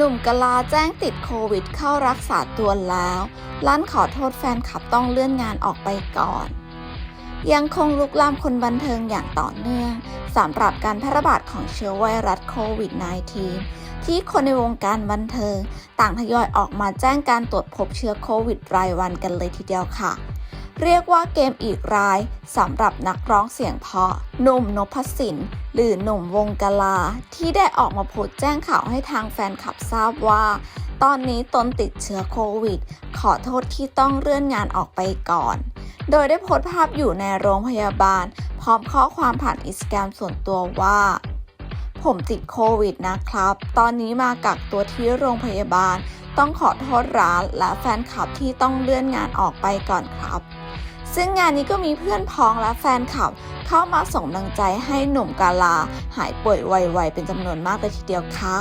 หนุ่มกะลาแจ้งติดโควิดเข้ารักษาตัวแล้ว ลั่นขอโทษแฟนคลับต้องเลื่อนงานออกไปก่อน ยังคงลุกลามคนบันเทิงอย่างต่อเนื่องสำหรับการแพร่ระบาดของเชื้อไวรัสโควิด -19 ที่คนในวงการบันเทิง ต่างทยอยออกมาแจ้งการตรวจพบเชื้อโควิดรายวันกันเลยทีเดียวค่ะ เรียกว่าเกมอีกรายสำหรับนักร้องเสียงเพาะหนุ่มนพสินหรือหนุ่มวงกลา ที่ได้ออกมาโพสแจ้งข่าวให้ทางแฟนคลับทราบว่า ตอนนี้ตนติดเชื้อโควิด ขอโทษที่ต้องเลื่อนงานออกไปก่อน โดยได้โพสภาพอยู่ในโรงพยาบาล พร้อมข้อความผ่านอินสตาแกรมส่วนตัวว่าผมติดโควิดนะครับ ตอนนี้มากักตัวที่โรงพยาบาล ต้องขอโทษร้านและแฟนคลับที่ต้องเลื่อนงานออกไปก่อนครับ ซึ่งงานนี้ก็มีเพื่อนพ้องและแฟนคลับ เข้ามาส่งกำลังใจให้หนุ่มกาลา หายป่วยไวๆเป็นจำนวนมากเลยทีเดียวค่ะ